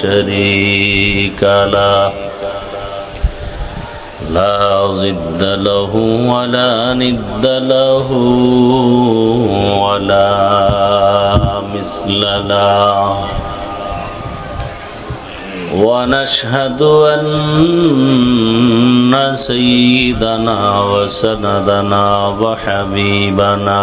شريك له لا ضد له ولا ند له ولا مثل له ونشهد أن سيدنا وسندنا وحبيبنا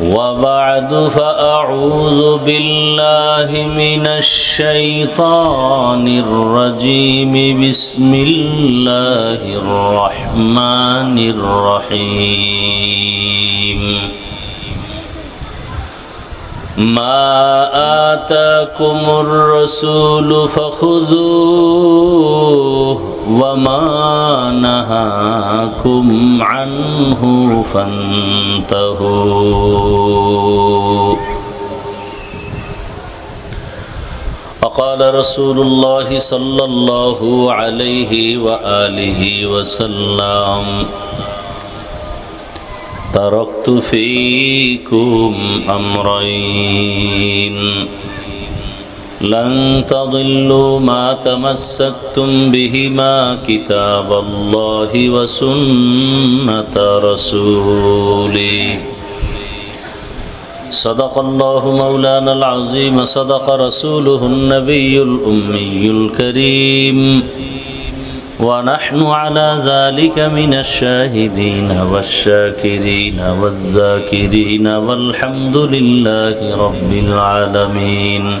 وبعد فأعوذ بالله من الشيطان الرجيم. بسم الله الرحمن الرحيم. ما آتاكم الرسول فخذوه وما نهاكم عنه. فانتهوا. وقال رسول الله صلى الله عليه وآله وسلم تركت فيكم أمرين. لن تضلوا ما تمسكتم بهما كتاب الله وسنة رسولي صدق الله مولانا العظيم صدق رسوله النبي الأمي الكريم. ونحن على ذلك من الشاهدين والشاكرين والذاكرين والحمد لله رب العالمين.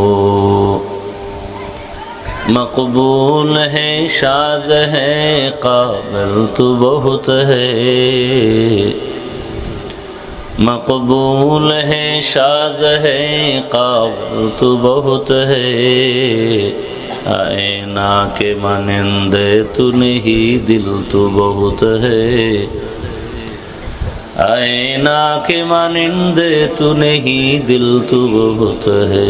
مقبول ہے شاز ہے قابل تو بہت ہے مقبول ہے شاز ہے قابل تو بہت ہے آئے نا کے مانندے تو نہیں دل تو بہت ہے آئینہ کے مانندے تو نہیں دل تو بہت ہے